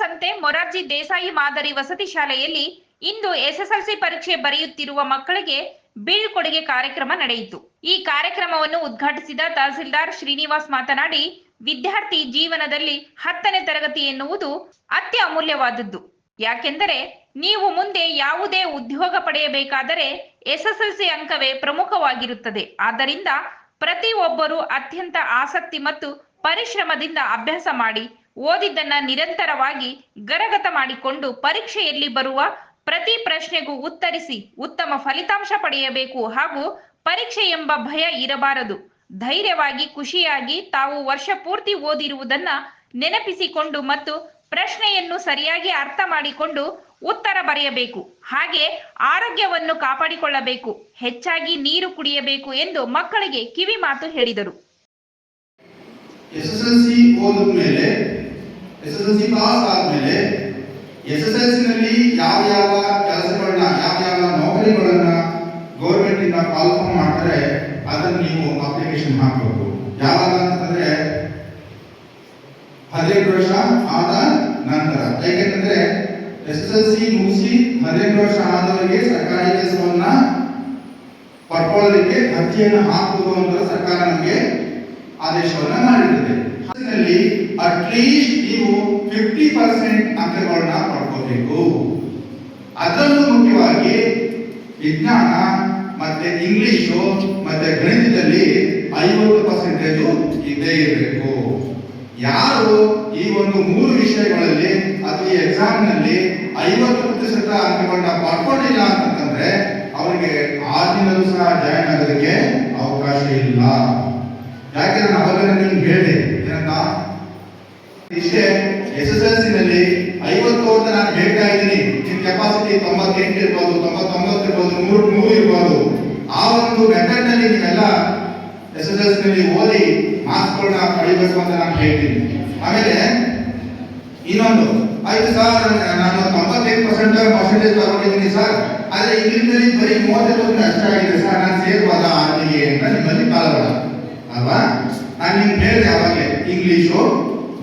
ಸಂತೆ ಮೊರಾರ್ಜಿ ದೇಸಾಯಿ ಮಾದರಿ ವಸತಿ ಶಾಲೆಯಲ್ಲಿ ಇಂದು ಎಸ್ಎಸ್ಎಲ್ಸಿ ಪರೀಕ್ಷೆ ಬರೆಯುತ್ತಿರುವ ಮಕ್ಕಳಿಗೆ ಬೀಳ್ಕೊಡುಗೆ ಕಾರ್ಯಕ್ರಮ ನಡೆಯಿತು. ಈ ಕಾರ್ಯಕ್ರಮವನ್ನು ಉದ್ಘಾಟಿಸಿದ ತಹಸೀಲ್ದಾರ್ ಶ್ರೀನಿವಾಸ್ ಮಾತನಾಡಿ, ವಿದ್ಯಾರ್ಥಿ ಜೀವನದಲ್ಲಿ ಹತ್ತನೇ ತರಗತಿ ಎನ್ನುವುದು ಅತ್ಯ ಅಮೂಲ್ಯವಾದದ್ದು ಯಾಕೆಂದರೆ, ನೀವು ಮುಂದೆ ಯಾವುದೇ ಉದ್ಯೋಗ ಪಡೆಯಬೇಕಾದರೆ ಎಸ್ಎಸ್ಎಲ್ಸಿ ಅಂಕವೇ ಪ್ರಮುಖವಾಗಿರುತ್ತದೆ. ಆದ್ದರಿಂದ ಪ್ರತಿಯೊಬ್ಬರು ಅತ್ಯಂತ ಆಸಕ್ತಿ ಮತ್ತು ಪರಿಶ್ರಮದಿಂದ ಅಭ್ಯಾಸ ಮಾಡಿ ಓದಿದ್ದನ್ನ ನಿರಂತರವಾಗಿ ಗರಗತ ಮಾಡಿಕೊಂಡು ಪರೀಕ್ಷೆಯಲ್ಲಿ ಬರುವ ಪ್ರತಿ ಪ್ರಶ್ನೆಗೂ ಉತ್ತರಿಸಿ ಉತ್ತಮ ಫಲಿತಾಂಶ ಪಡೆಯಬೇಕು ಹಾಗೂ ಪರೀಕ್ಷೆ ಎಂಬ ಭಯ ಇರಬಾರದು. ಧೈರ್ಯವಾಗಿ, ಖುಷಿಯಾಗಿ ತಾವು ವರ್ಷ ಪೂರ್ತಿ ಓದಿರುವುದನ್ನ ನೆನಪಿಸಿಕೊಂಡು ಮತ್ತು ಪ್ರಶ್ನೆಯನ್ನು ಸರಿಯಾಗಿ ಅರ್ಥ ಮಾಡಿಕೊಂಡು ಉತ್ತರ ಬರೆಯಬೇಕು. ಹಾಗೆ ಆರೋಗ್ಯವನ್ನು ಕಾಪಾಡಿಕೊಳ್ಳಬೇಕು. ಹೆಚ್ಚಾಗಿ ನೀರು ಕುಡಿಯಬೇಕು ಎಂದು ಮಕ್ಕಳಿಗೆ ಕಿವಿ ಮಾತು ಹೇಳಿದರು ಎಸ್ಎಸ್ಎಲ್ಸಿ ಮೇಲೆ S S L C pass ಆದ್ಮೇಲೆ ಎಸ್ ಎಸ್ ಎಲ್ ಸಿ ನಲ್ಲಿ ಯಾವ ಯಾವ ಕೆಲಸಗಳನ್ನ, ಯಾವ ಯಾವ ನೌಕರಿಗಳನ್ನ ಗೌರ್ಮೆಂಟ್ ಇಂದ ಕಾಲ್ಫಾರ್ಮ್ ಮಾಡ್ತಾರೆ, ಅದನ್ನ ನೀವು ಅಪ್ಲಿಕೇಶನ್ ಹಾಕಬೇಕು ಯಾವಾಗ ಅಂತಂದ್ರೆ ಹದಿನೆಂಟು ವರ್ಷ ಆದ ನಂತರ. ಯಾಕೆಂತಂದ್ರೆ ಎಸ್ ಎಸ್ ಎಲ್ ಸಿ ಮುಗಿಸಿ ಹದಿನೆಂಟು ವರ್ಷ ಆದವರಿಗೆ ಸರ್ಕಾರಿ ಕೆಲಸವನ್ನ ಪಡ್ಕೊಳ್ಳೋದಕ್ಕೆ ಅರ್ಜಿಯನ್ನು ಹಾಕುವುದು ಅಂತ ಸರ್ಕಾರ ನಮಗೆ ಆದೇಶವನ್ನ ಮಾಡಿರ್ತದೆ. ಅದರಲ್ಲಿ ಅಟ್ಲೀಸ್ಟ್ ನೀವು ಫಿಫ್ಟಿ ಪರ್ಸೆಂಟ್ ಅಂಕಗಳನ್ನ ಪಡ್ಕೋಬೇಕು. ಅದನ್ನು ಮುಖ್ಯವಾಗಿ ವಿಜ್ಞಾನ ಮತ್ತೆ ಇಂಗ್ಲಿಷು ಮತ್ತೆ ಗಣಿತದಲ್ಲಿ ಐವತ್ತು ಪರ್ಸೆಂಟೇಜು ಇದ್ದೇ ಇರಬೇಕು. ಯಾರು ಈ ಒಂದು ಮೂರು ವಿಷಯಗಳಲ್ಲಿ ಅಥವಾ ಎಕ್ಸಾಮ್ನಲ್ಲಿ ಐವತ್ತು ಪ್ರತಿಶತ ಅಂಕಗಳನ್ನ ಪಡ್ಕೊಂಡಿಲ್ಲ ಅಂತಂದ್ರೆ ಅವರಿಗೆ ಆ ದಿನದಲ್ಲೂ ಸಹ ಜಾಯಿನ್ ಆಗೋದಕ್ಕೆ ಅವಕಾಶ ಇಲ್ಲ. ಯಾಕೆಂದ್ರೆ ನಾನು ಅವಾಗ ನಿಮ್ಗೆ ಹೇಳಿದೆ, ಏನಂತ? ಇಷ್ಟೇ ಎಸ್ ಎಸ್ನಲ್ಲಿ ಐವತ್ತು ಅಂತ ನಾನು ಹೇಳ್ತಾ ಇದ್ದೀನಿ. ನಿಮ್ ಕೆಪಾಸಿಟಿ ತೊಂಬತ್ತೆಂಟು ಇರ್ಬೋದು, ತೊಂಬತ್ತೊಂಬತ್ತು ಇರ್ಬೋದು ನೂರು ನೂರು ಇರ್ಬೋದು. ಆ ಒಂದು ಮೆಥಡ್ನಲ್ಲಿ ನೀವೆಲ್ಲ ಎಸ್ ಎಸ್ ಎಲ್ ಸಿ ನಲ್ಲಿ ಓದಿ ಮಾರ್ಕ್ಸ್ಗಳನ್ನ ಪಡಿಬೇಕು ಅಂತ ನಾನು ಹೇಳ್ತೀನಿ. ಆಮೇಲೆ ಇನ್ನೊಂದು, ಆಯ್ತು ಸರ್ ನಾನು ತೊಂಬತ್ತೈದು ಪರ್ಸೆಂಟ್ ಪರ್ಸೆಂಟೇಜ್ ತಗೊಂಡಿದ್ದೀನಿ ಸರ್ ಆದ್ರೆ ಇಂಗ್ಲಿಷ್ನಲ್ಲಿ ಬರೀ ಮೂವತ್ತೈದು ಅಷ್ಟ ಆಗಿದೆ ಸರ್ ನಾನು ಸೇರ್ಬೋದ ಆರ್ಮಿಗೆ ಅಂತ ನಿಮ್ಮಲ್ಲಿ ಕಾಲಬೇಡ ಅಲ್ವಾ? ನಾನು ನಿಮ್ಗೆ ಹೇಳಿದೆ ಅವಾಗೆ ಇಂಗ್ಲಿಷು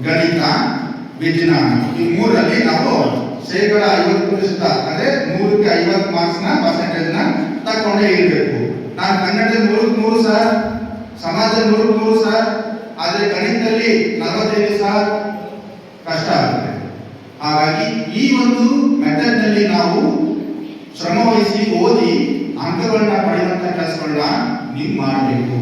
ಗಣಿತ, ವಿಜ್ಞಾನ. ಈ ಮೂರಲ್ಲಿ ನಾವು ಶೇಕಡ ಐವತ್ತು ಪ್ರತಿಶತ ಅಂದ್ರೆ ನೂರಕ್ಕೆ ಐವತ್ತು ಮಾರ್ಕ್ಸ್ನ ಪರ್ಸೆಂಟೇಜ್ನ ತಕೊಂಡೇ ಇರಬೇಕು. ನಾನು ಕನ್ನಡ ನೂರಕ್ಕೆ ನೂರು ಸರ್ ಸಮಾಜ ನೂರಕ್ಕೆ ನೂರು ಸರ್, ಆದ್ರೆ ಗಣಿತದಲ್ಲಿ ನಲವತ್ತೈದು ಸರ್, ಕಷ್ಟ ಆಗುತ್ತೆ. ಹಾಗಾಗಿ ಈ ಒಂದು ಮೆಥಡ್ನಲ್ಲಿ ನಾವು ಶ್ರಮವಹಿಸಿ ಓದಿ ಅಂಕಗಳನ್ನ ಪಡೆಯುವಂತ ಕೆಲಸಗಳನ್ನ ನೀವು ಮಾಡಬೇಕು.